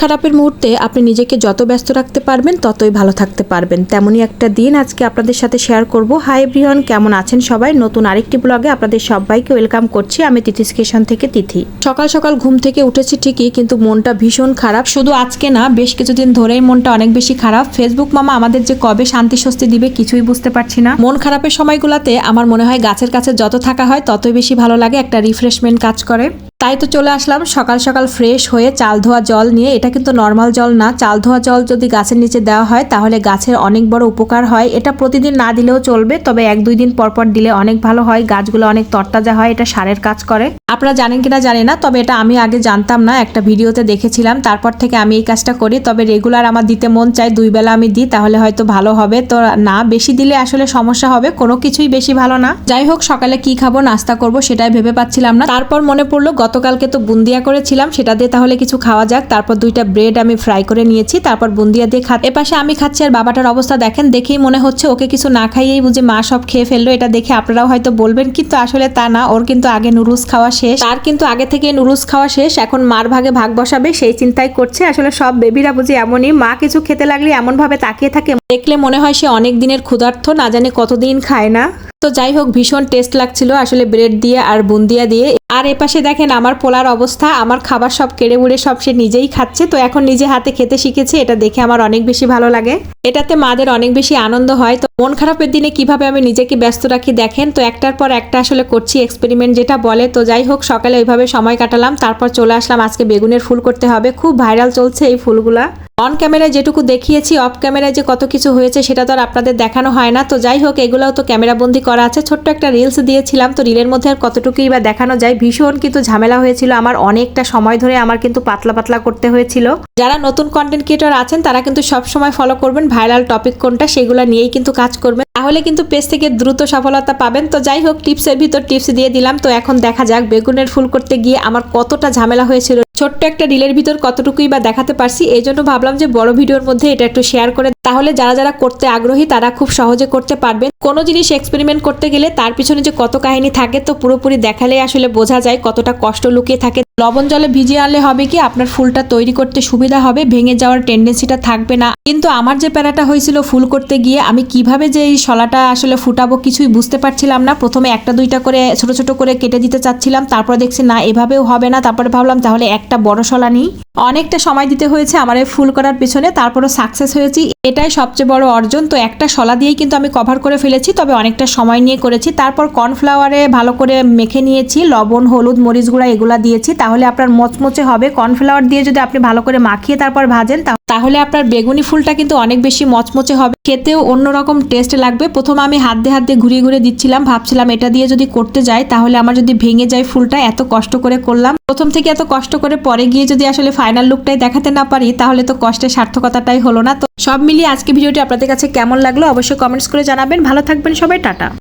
খারাপের মুহূর্তে আপনি নিজেকে যত ব্যস্ত রাখতে পারবেন, ততই ভালো থাকতে পারবেন। তেমনই একটা দিন আজকে আপনাদের সাথে শেয়ার করব। হাই ব্রিয়ন কেমন আছেন সবাই? নতুন আরেকটি ব্লগে আপনাদের সবাইকে ওয়েলকাম করছি আমি তিথি স্টেশন থেকে তিথি। সকাল সকাল ঘুম থেকে উঠেছি ঠিকই, কিন্তু মনটা ভীষণ খারাপ। শুধু আজকে না, বেশ কিছুদিন ধরেই মনটা অনেক বেশি খারাপ। ফেসবুক মামা আমাদের যে কবে শান্তি স্বস্তি দিবে কিছুই বুঝতে পারছি না। মন খারাপের সময়গুলোতে আমার মনে হয় গাছের কাছে যত থাকা হয়, ততই বেশি ভালো লাগে, একটা রিফ্রেশমেন্ট কাজ করে। তাই তো চলে আসলাম সকাল সকাল ফ্রেশ হয়ে চাল ধোয়া জল নিয়ে। এটা কিন্তু নর্মাল জল না। চাল ধোয়া জল যদি গাছের নিচে দেওয়া হয়, তাহলে গাছের অনেক বড় উপকার হয়। এটা প্রতিদিন না দিলেও চলবে, তবে এক দুই দিন পর পর দিলে অনেক ভালো হয়। গাছগুলো অনেক তরতাজা হয়, এটা সারের কাজ করে। আপনারা জানেন কিনা জানি না, তবে এটা আমি আগে জানতাম না। একটা ভিডিওতে দেখেছিলাম, তারপর থেকে আমি এই কাজটা করি। তবে রেগুলার আমার দিতে মন চায়, দুই বেলা আমি দিই, তাহলে হয়তো ভালো হবে। তো না, বেশি দিলে আসলে সমস্যা হবে, কোনো কিছুই বেশি ভালো না। যাই হোক, সকালে কি খাব, নাস্তা করব, সেটাই ভেবে পাচ্ছিলাম না। তারপর মনে পড়ল গতকালকে তো বুন্দিয়া করেছিলাম, সেটা দিয়ে তাহলে কিছু খাওয়া যাক। তারপর দুইটা ব্রেড আমি ফ্রাই করে নিয়েছি, তারপর বুন্দিয়া দিয়ে খা এপাশে আমি খাচ্ছি আর বাবাটার অবস্থা দেখেন, দেখেই মনে হচ্ছে ওকে কিছু না খাইয়েই বুঝে মা সব খেয়ে ফেলল, এটা দেখে আপনারাও হয়তো বলবেন, কিন্তু আসলে তা না, ওর কিন্তু আগে নুডলস খাওয়া শেষ। তার কিন্তু আগে থেকে নুডলস খাওয়া শেষ, এখন মার ভাগে ভাগ বসাবে, সেই চিন্তাই করছে। আসলে সব বেবিরা বুঝি এমনই, মা কিছু খেতে লাগলে এমন ভাবে তাকিয়ে থাকে দেখলে মনে হয় সে অনেক দিনের ক্ষুধার্থ না জানে কতদিন খায় না। তো যাই হোক, ভীষণ টেস্ট লাগছিল আসলে ব্রেড দিয়ে আর বুন্দিয়া দিয়ে। আর এপাশে দেখেন আমার পোলার অবস্থা, আমার খাবার সব কেড়ে মুড়ে সব সে নিজেই খাচ্ছে। তো এখন নিজে হাতে খেতে শিখেছে, এটা দেখে আমার অনেক বেশি ভালো লাগে। এটাতে মাদের অনেক বেশি আনন্দ হয়। তো মন খারাপের দিনে কীভাবে আমি নিজেকে ব্যস্ত রাখি দেখেন? তো একটার পর একটা আসলে করছি এক্সপেরিমেন্ট যেটা বলে। তো যাই হোক, সকালে ওইভাবে সময় কাটালাম, তারপর চলে আসলাম আজকে বেগুনের ফুল করতে হবে। খুব ভাইরাল চলছে এই ফুলগুলা। অন ক্যামেরায় যেটুকু দেখিয়েছি অফ ক্যামেরায় যে কত কিছু হয়েছে সেটা তো আর আপনাদের দেখানো হয় না। তো যাই হোক, এগুলোও তো ক্যামেরাবন্দি করা আছে। ছোট্ট একটা রিলস দিয়েছিলাম, তো রিলের মধ্যে আর কতটুকুই বা দেখানো যায়, ভীষণ কিন্তু ঝামেলা হয়েছিল। আমার অনেকটা সময় ধরে আমার কিন্তু পাতলা পাতলা করতে হয়েছিল। যারা নতুন কন্টেন্ট ক্রিয়েটর আছেন, তারা কিন্তু সব সময় ফলো করবেন ভাইরাল টপিক কোনটা সেগুলো নিয়েই কিন্তু কাজ করবেন। তাহলে কিন্তু পেজ থেকে দ্রুত সফলতা পাবেন। তো যাই হোক টিপসের ভিতর টিপস দিয়ে দিলাম। তো এখন দেখা যাক, বেগুনের ফুল করতে গিয়ে আমার কতটা ঝামেলা হয়েছিল। ছোট্ট একটা রিলের ভিতর কতটুকুই বা দেখাতে পারছি, এই জন্য ভাবলাম যে বড় ভিডিওর মধ্যে এটা একটু শেয়ার করে তাহলে যারা যারা করতে আগ্রহী, তারা খুব সহজে করতে পারবেন। কোনো জিনিস এক্সপেরিমেন্ট করতে গেলে তার পিছনে যে কত কাহিনী থাকে, তো পুরোপুরি দেখালে আসলে বোঝা যায় কতটা কষ্ট লুকিয়ে থাকে। লবণ জলে ভিজিয়ে আনলে হবে কি, আপনার ফুলটা তৈরি করতে সুবিধা হবে, ভেঙে যাওয়ার টেন্ডেন্সিটা থাকবে না। কিন্তু আমার যে প্যারাটা হয়েছিল ফুল করতে গিয়ে, আমি কীভাবে যে এই শলাটা আসলে ফুটাবো কিছুই বুঝতে পারছিলাম না। প্রথমে একটা দুইটা করে ছোট ছোট করে কেটে দিতে চাচ্ছিলাম, তারপর দেখছি না, এভাবেও হবে না। তারপরে ভাবলাম তাহলে একটা বড় শলা নিই? অনেকটা সময় দিতে হয়েছে আমার এই ফুল করার পিছনে, তারপরও সাকসেস হয়েছি। এটাই সবচেয়ে বড় অর্জন। তো একটা শলা দিয়েই কিন্তু আমি কভার করে ফেলেছি, তবে অনেকটা সময় নিয়ে করেছি। তারপর কর্নফ্লাওয়ারে ভালো করে মেখে নিয়েছি, লবণ, হলুদ, মরিচ গুঁড়া এগুলা দিয়েছি। তাহলে আপনার মচমচে হবে। কর্নফ্লাওয়ার দিয়ে যদি আপনি ভালো করে মাখিয়ে তারপর ভাজেন তাহলে আপনার বেগুনি ফুলটা কিন্তু অনেক বেশি মচমচে হবে। খেতেও অন্যরকম টেস্ট লাগবে। প্রথম আমি হাত দিয়ে হাত দিয়ে ঘুরিয়ে ঘুরিয়ে দিচ্ছিলাম, ভাবছিলাম এটা দিয়ে যদি করতে যাই, তাহলে আমার যদি ভেঙে যায় ফুলটা, এত কষ্ট করে করলাম। প্রথম থেকে এত কষ্ট করে পরে গিয়ে যদি আসলে ফাইনাল লুকটাই দেখাতে না পারি, তাহলে তো কষ্টের সার্থকতাটাই হলো না। তো সব মিলিয়ে আজকে ভিডিওটি আপনাদের কাছে কেমন লাগল অবশ্যই কমেন্টস করে জানাবেন। ভালো থাকবেন সবাই, টাটা।